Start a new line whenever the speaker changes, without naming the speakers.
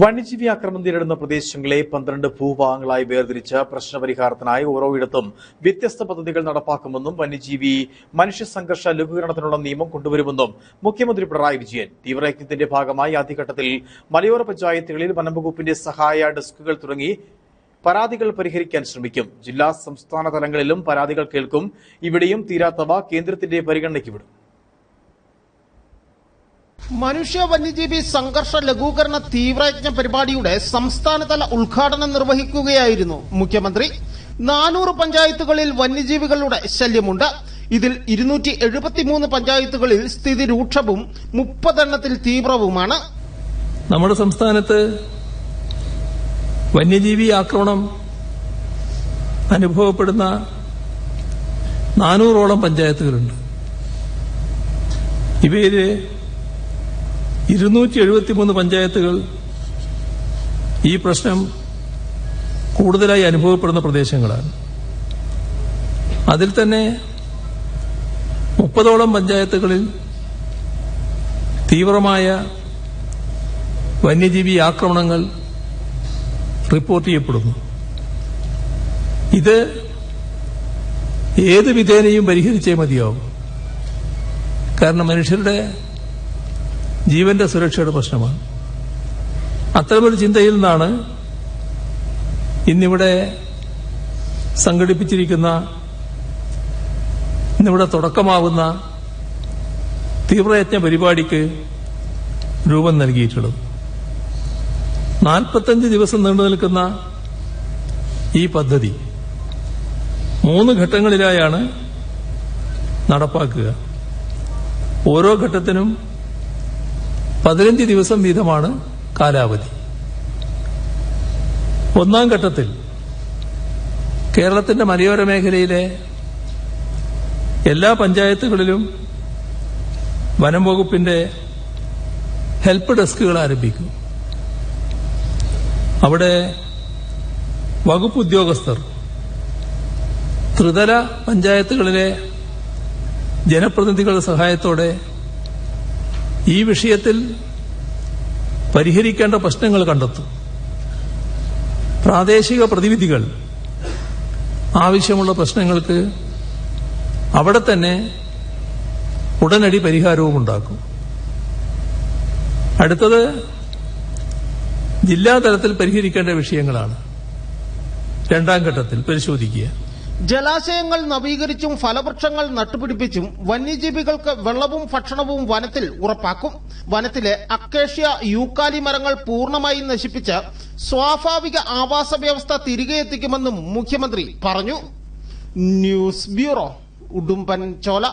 വന്യജീവി ആക്രമണം നേരിടുന്ന പ്രദേശങ്ങളെ പന്ത്രണ്ട് ഭൂഭാഗങ്ങളായി വേർതിരിച്ച് പ്രശ്നപരിഹാരത്തിനായി ഓരോയിടത്തും വ്യത്യസ്ത പദ്ധതികൾ നടപ്പാക്കുമെന്നും വന്യജീവി മനുഷ്യ സംഘർഷ ലഘൂകരണത്തിനുള്ള നിയമം കൊണ്ടുവരുമെന്നും മുഖ്യമന്ത്രി പിണറായി വിജയൻ തീവ്രയജ്ഞത്തിന്റെ ഭാഗമായി ആദ്യഘട്ടത്തിൽ മലയോര പഞ്ചായത്തുകളിൽ വനംവകുപ്പിന്റെ സഹായ ഡെസ്കുകൾ തുടങ്ങി പരാതികൾ പരിഹരിക്കാൻ ശ്രമിക്കും. ജില്ലാ സംസ്ഥാന തലങ്ങളിലും പരാതികൾ കേൾക്കും. ഇവിടെയും തീരാത്തവ കേന്ദ്രത്തിന്റെ പരിഗണനയ്ക്ക് വിടും.
മനുഷ്യ വന്യജീവി സംഘർഷ ലഘൂകരണ തീവ്രയജ്ഞ പരിപാടിയുടെ സംസ്ഥാനതല ഉദ്ഘാടനം നിർവഹിക്കുകയായിരുന്നു മുഖ്യമന്ത്രി. നാനൂറ് പഞ്ചായത്തുകളിൽ വന്യജീവികളുടെ ശല്യമുണ്ട്. ഇതിൽ ഇരുന്നൂറ്റി എഴുപത്തിമൂന്ന് പഞ്ചായത്തുകളിൽ സ്ഥിതി രൂക്ഷവും മുപ്പതെണ്ണത്തിൽ തീവ്രവുമാണ്.
നമ്മുടെ സംസ്ഥാനത്ത് വന്യജീവി ആക്രമണം അനുഭവപ്പെടുന്ന നാനൂറോളം പഞ്ചായത്തുകളുണ്ട്. ഇവയിൽ ഇരുന്നൂറ്റി എഴുപത്തിമൂന്ന് പഞ്ചായത്തുകൾ ഈ പ്രശ്നം കൂടുതലായി അനുഭവപ്പെടുന്ന പ്രദേശങ്ങളാണ്. അതിൽ തന്നെ മുപ്പതോളം പഞ്ചായത്തുകളിൽ തീവ്രമായ വന്യജീവി ആക്രമണങ്ങൾ റിപ്പോർട്ട് ചെയ്യപ്പെടുന്നു. ഇത് ഏത് വിധേനയും പരിഹരിച്ചേ മതിയാവും. കാരണം മനുഷ്യരുടെ ജീവന്റെ സുരക്ഷയുടെ പ്രശ്നമാണ്. അത്തരമൊരു ചിന്തയിൽ നിന്നാണ് ഇന്നിവിടെ സംഘടിപ്പിച്ചിരിക്കുന്ന ഇന്നിവിടെ തുടക്കമാവുന്ന തീവ്രയജ്ഞ പരിപാടിക്ക് രൂപം നൽകിയിട്ടുള്ളത്. നാൽപ്പത്തഞ്ച് ദിവസം നീണ്ടു നിൽക്കുന്ന ഈ പദ്ധതി മൂന്ന് ഘട്ടങ്ങളിലായാണ് നടപ്പാക്കുക. ഓരോ ഘട്ടത്തിനും പതിനഞ്ച് ദിവസം വീതമാണ് കാലാവധി. ഒന്നാം ഘട്ടത്തിൽ കേരളത്തിന്റെ മലയോര മേഖലയിലെ എല്ലാ പഞ്ചായത്തുകളിലും വനം വകുപ്പിന്റെ ഹെൽപ്പ് ഡെസ്കുകൾ ആരംഭിക്കും. അവിടെ വകുപ്പ് ഉദ്യോഗസ്ഥർ ത്രിതല പഞ്ചായത്തുകളിലെ ജനപ്രതിനിധികളുടെ സഹായത്തോടെ ഈ വിഷയത്തിൽ പരിഹരിക്കേണ്ട പ്രശ്നങ്ങൾ കണ്ടെത്തും. പ്രാദേശിക പ്രതിവിധികൾ ആവശ്യമുള്ള പ്രശ്നങ്ങൾക്ക് അവിടെ തന്നെ ഉടനടി പരിഹാരവും ഉണ്ടാക്കും. അടുത്തത് ജില്ലാതലത്തിൽ പരിഹരിക്കേണ്ട വിഷയങ്ങളാണ്. രണ്ടാം ഘട്ടത്തിൽ പരിശോധിക്കുക.
ജലാശയങ്ങൾ നവീകരിച്ചും ഫലവൃക്ഷങ്ങൾ നട്ടുപിടിപ്പിച്ചും വന്യജീവികൾക്ക് വെള്ളവും ഭക്ഷണവും വനത്തിൽ ഉറപ്പാക്കും. വനത്തിലെ അക്കേഷ്യ യൂക്കാലി മരങ്ങൾ പൂർണമായി നശിപ്പിച്ച് സ്വാഭാവിക ആവാസ വ്യവസ്ഥ തിരികെ എത്തിക്കുമെന്നും മുഖ്യമന്ത്രി പറഞ്ഞു. News bureau Udumbanchola.